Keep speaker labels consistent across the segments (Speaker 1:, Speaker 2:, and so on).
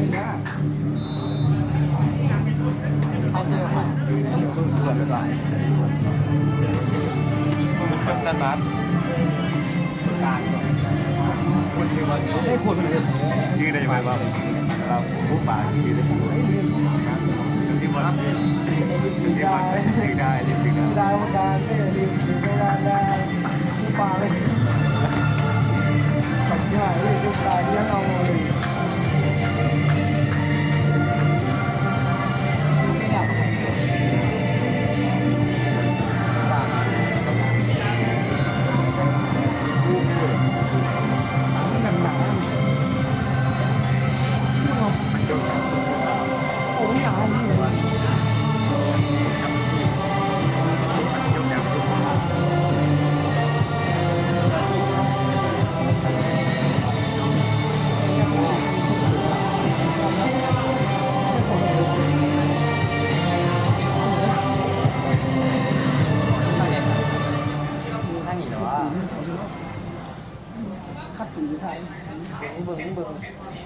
Speaker 1: ไปก่อนคนตันบัสการคนชื่อว่าไม่ใช่คนเลย
Speaker 2: ชื่อได้ไหมว่าเราผู้ป่าชื่อได้ที่มันที่มันชื่อได้ที่ชื่อได้
Speaker 1: ดาวการไม่ริมถึงดาวได้ผู้ป่าเลยขับง่ายเลยผู้ป่าเลี้ยงเอาเลย โ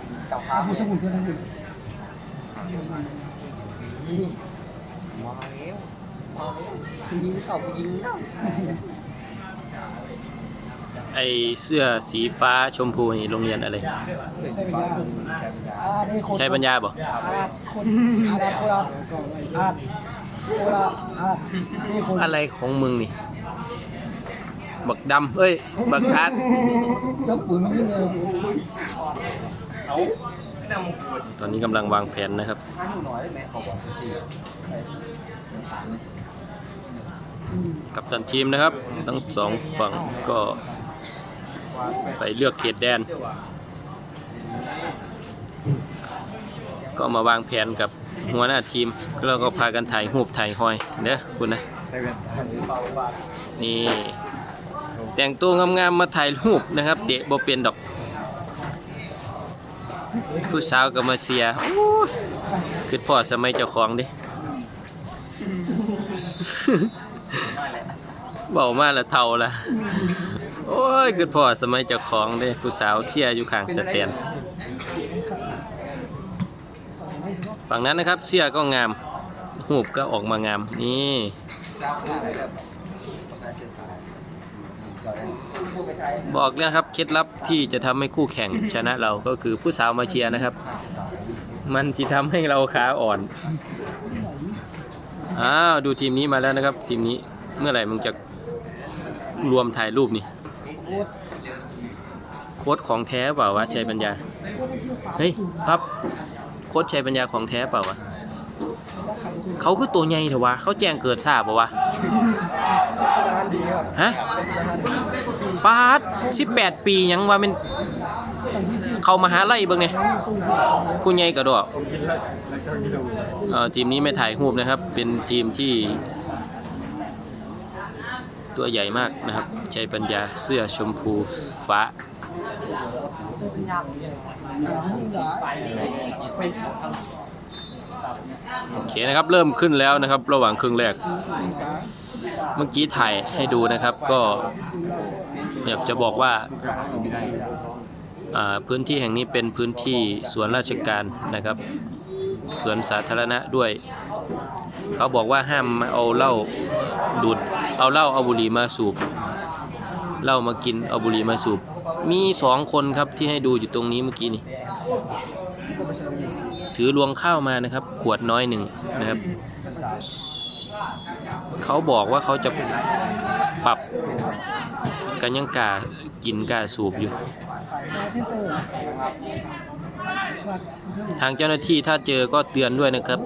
Speaker 1: งเจ้าอา
Speaker 3: ภาพ
Speaker 1: บุญ
Speaker 3: เนี่ย
Speaker 1: จะบุญเพื่อนทั้งหมด
Speaker 3: มาแล้วมาแล้วยิงเข้าไปยิงเนา
Speaker 4: ไอเสื้อสีฟ้าชมพูนี่โรงเรียนอะไร
Speaker 1: ใช่ปัญญาอ่าได้คน
Speaker 4: ใช่ปัญญาบ่
Speaker 1: อาดคนอาดคนละอาดคนอาดนี่คน
Speaker 4: อะไรของมึงนี่ บักดำเอ้ย บักอาร์ต
Speaker 1: ยกปืนมาขึ้นเลย
Speaker 4: ตอนนี้กำลังวางแผนนะครับ
Speaker 3: ท่านหนูน้อยแม่เขาบอกสิ
Speaker 4: กับตันทีมนะครับ ทั้งสองฝั่งก็ไปเลือกเขตแดน ก็มาวางแผนกับหัวหน้าทีมแล้วก็พากันถ่ายรูปถ่ายหอยเด้อคุณนะ
Speaker 2: ใช่ไหม
Speaker 4: นี่แต่งตัวงามๆมาถ่ายรูปนะครับเดะบ่เป็นดอก ผู้สาวก็มาเสียคือพ่อสมัยเจ้าของดิเบามาละเท่าละโอ้ยคือพ่อสมัยเจ้าของด้ผู้สาวเชียร์อยู่ข้างสแตนฝั่งนั้นนะครับเสื้อก็งาม หูบก็ออกมางาม นี่
Speaker 3: เจ้าขนาดไหนแบบพูดไปไทย
Speaker 4: บอกแล้วครับเคล็ดลับที่จะทำให้คู่แข่งชนะเราก็คือผู้สาวมาเชียร์นะครับ มันจะทำให้เราขาอ่อนอ้าวดูทีมนี้มาแล้วนะครับ ทีมนี้เมื่อไหร่มึงจะรวมถ่ายรูปนี่โค้ดของแท้เปล่าวะชัยปัญญาเฮ้ยปั๊บโค้ดชัยปัญญาของแท้เปล่าวะเขาคือตัวใหญ่เถอะวะเขาแจ้งเกิดทราบปะวะฮะ ปาดสิบแปดปียังว่าเป็นเขามาหาไล่เบิ่งเนี่ยผู้ใหญ่กระโดดเอ่อทีมนี้ไม่ถ่ายรูปนะครับ เป็นทีมที่ ตัวใหญ่มากนะครับชัยปัญญาเสื้อชมพูฟ้าโอเคนะครับเริ่มขึ้นแล้วนะครับ ระหว่างครึ่งแรก เมื่อกี้ถ่ายให้ดูนะครับก็ อยากจะบอกว่าพื้นที่แห่งนี้เป็นพื้นที่สวนราชการนะครับสวนสาธารณะด้วย เขาบอกว่าห้ามเอาเหล้าดูดเอาเหล้าเอาบุหรี่มาสูบเหล้ามากินเอาบุหรี่มาสูบ มีสองคนครับที่ให้ดูอยู่ตรงนี้เมื่อกี้นี่ถือรวงข้าวมานะครับ ขวดน้อยหนึ่งนะครับ เขาบอกว่าเขาจะปรับกันยังกากินกาสูบอยู่ ทางเจ้าหน้าที่ถ้าเจอก็เตือนด้วยนะครับ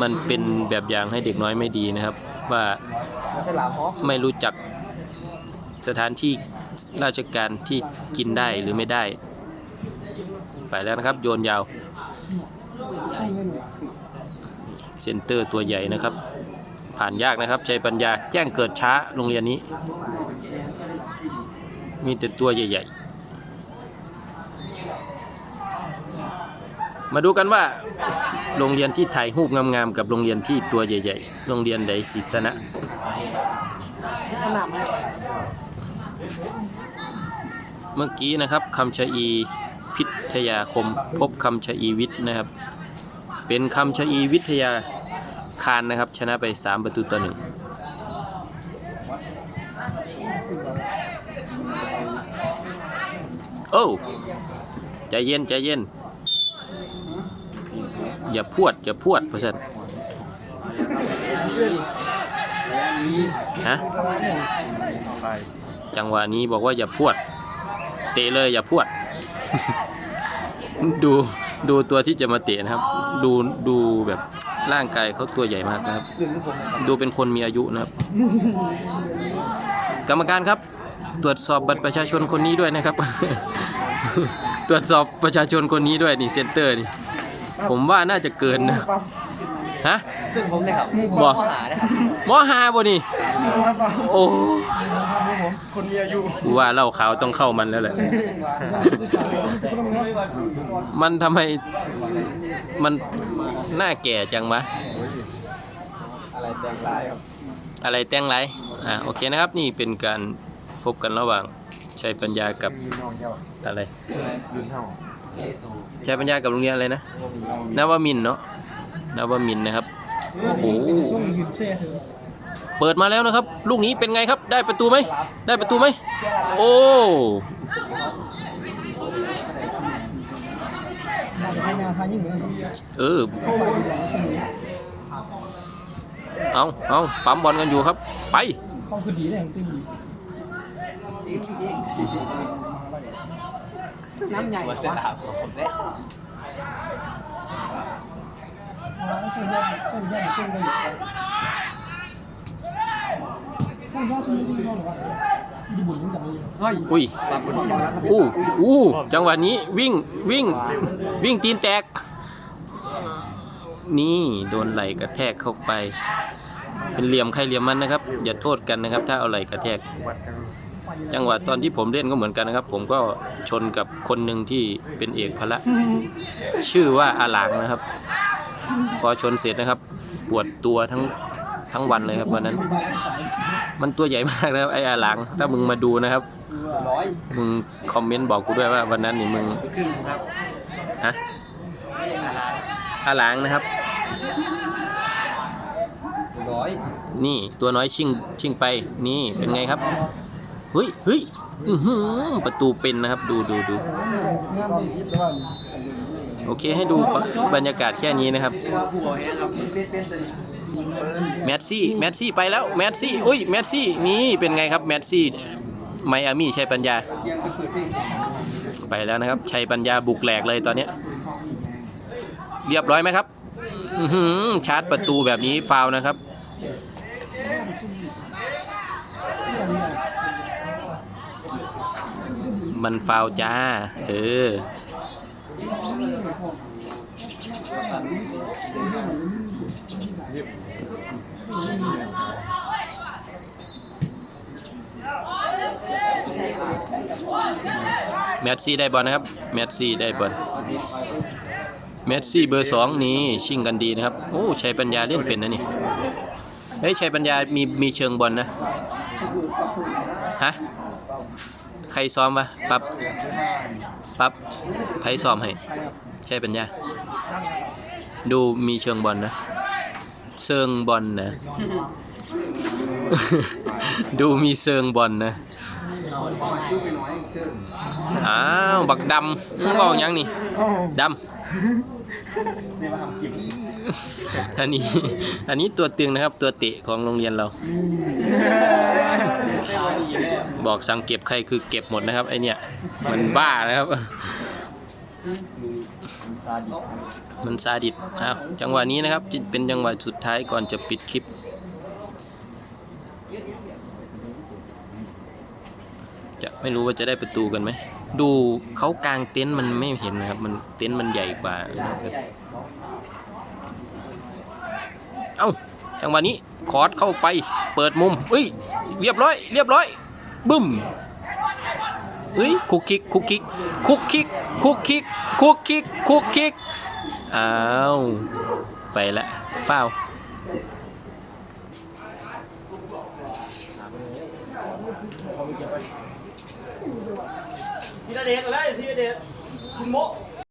Speaker 4: มันเป็นแบบอย่างให้เด็กน้อยไม่ดีนะครับ ว่า
Speaker 3: ไม่ใช่หลาฮอก
Speaker 4: ไม่รู้จักสถานที่ราชการที่กินได้หรือไม่ได้ ไปแล้วนะครับ โยนยาว เซนเตอร์ตัวใหญ่นะครับ ผ่านยากนะครับใจปัญญาแจ้งเกิดช้าโรงเรียนนี้ มีแต่ตัวใหญ่ ๆ มาดูกันว่า โรงเรียนที่ถ่ายรูปงามๆกับโรงเรียนที่ตัวใหญ่ ๆ โรงเรียนใดศิษนะเมื่อกี้นะครับคำชะอีพิทยาคม พบคำชะอีวิทย์นะครับ เป็นคำชะอีวิทยา คารนะครับ ชนะไป 3 ประตูต่อหนึ่งโอ้ใจเย็นใจเย็น อย่าพวด อย่าพวดเพราะฉะนั้นฮะจังหวะนี้บอกว่าอย่าพวด เตะเลยอย่าพวด ดูดูตัวที่จะมาเตะนะครับ ดูดูแบบ ร่างกายเขาตัวใหญ่มากนะครับ ดูเป็นคนมีอายุนะครับ กรรมการครับ ตรวจสอบบัตรประชาชนคนนี้ด้วยนะครับ ตรวจสอบประชาชนคนนี้ด้วยนี่เซนเตอร์นี่ ผมว่าน่าจะเกินนะฮะ
Speaker 3: ซึ่งผมเลยครับ
Speaker 4: บอก
Speaker 3: ข้อหานะครับ
Speaker 4: มอหาบ่นี่โอ้
Speaker 2: คนมีอายุ
Speaker 4: กูว่าเหล้าขาวต้องเข้ามันแล้วแหละ มันทำไมมันหน้าแก่จังวะ
Speaker 2: อะไรแดงร้ายครับ
Speaker 4: อะไรแต่งไรอ่าโอเคนะครับนี่เป็นการพบกันระหว่างชัยปัญญากับ
Speaker 2: มีน้องเจ้า
Speaker 4: อะไร
Speaker 2: รุ่นเท่า
Speaker 4: ชัยปัญญากับโรงเรียนอะไรนะนวมินทร์เนาะนวมินทร์นะครับโอ้โห เปิดมาแล้วนะครับ ลูกนี้เป็นไงครับได้ประตูไหมได้ประตูไหมโอ้เออเอาเอาปั๊มบอลกันอยู่ครับ ไป
Speaker 3: น้ำใหญ่
Speaker 2: หัวเส้นดาบของผมได้
Speaker 4: อุ้ยอู้อู้จังหวะนี้วิ่งวิ่งวิ่งตีนแตก นี่โดนไหลกระแทกเข้าไป เป็นเหลี่ยมใครเหลี่ยมมันนะครับ อย่าโทษกันนะครับ ถ้าเอาไหลกระแทก จังหวะตอนที่ผมเล่นก็เหมือนกันนะครับ ผมก็ชนกับคนหนึ่งที่เป็นเอกพละชื่อว่าอาหลางนะครับ พอชนเสร็จนะครับ ปวดตัวทั้ง ทั้งวันเลยครับวันนั้น มันตัวใหญ่มากนะครับไอ้อาหลางถ้ามึงมาดูนะครับมึงคอมเมนต์บอกกูด้วยว่าวันนั้นนี่มึง
Speaker 3: ครึ่งครับ
Speaker 4: ฮะ
Speaker 3: อา
Speaker 4: หลางนะครับ
Speaker 3: ร้อย
Speaker 4: นี่ตัวน้อยชิงชิงไปนี่เป็นไงครับเฮ้ยเฮ้ยอื้อหือประตูเป็นนะครับ ดูดูดู โอเคให้ดูบรรยากาศแค่นี้นะครับ
Speaker 3: เหตุครับเป็นเป็นตัวนี้
Speaker 4: แมสซี่แมสซี่ไปแล้วแมสซี่อุ้ยแมสซี่นี่เป็นไงครับแมสซี่ไมอามี่ชัยปัญญา ไปแล้วนะครับชัยปัญญาบุกแหลกเลยตอนนี้ เรียบร้อยไหมครับอืชาร์จประตูแบบนี้ฟาวนะครับมันฟาวจ้า เออ แมสซี่ได้บอลนะครับ แมสซี่ได้บอลเมสซี่เบอร์สองนี่ชิงกันดีนะครับ โอ้ชัยปัญญาเล่นเป็นนะนี่ เฮ้ยชัยปัญญามีมีเชิงบอลนะ ฮะ ใครซ้อมวะปั๊บ ปั๊บไพ่ซ้อมให้ชัยปัญญาดูมีเชิงบอลนะ เชิงบอลนะ ดูมีเชิงบอลนะ
Speaker 3: ดูไปน้อยเสื้อ
Speaker 4: อ้าวบักดำมึงบอกยังนี่ดำ อันนี้ อันนี้ตัวตึงนะครับ ตัวเตะของโรงเรียนเรา บอกสั่งเก็บใครคือเก็บหมดนะครับไอเนี่ย มันบ้านะครับ
Speaker 2: ซาดิส
Speaker 4: มันซาดิสอ้าวจังหวะนี้นะครับจะเป็นจังหวะสุดท้ายก่อนจะปิดคลิปจะไม่รู้ว่าจะได้ประตูกันไหม ดูเขากางเต็นท์มันไม่เห็นนะครับ มันเต็นท์มันใหญ่กว่านะครับ เอ้าจังหวะนี้คอร์สเข้าไปเปิดมุมเฮ้ยเรียบร้อย เรียบร้อย บึ้มเฮ้ยคุกคิกคุกคิกคุกคิกคุกคิกคุกคิกคุกคิกอ้าวไปละฟาวล์
Speaker 1: ทีละเด็กเลยทีละเด็กคุณโม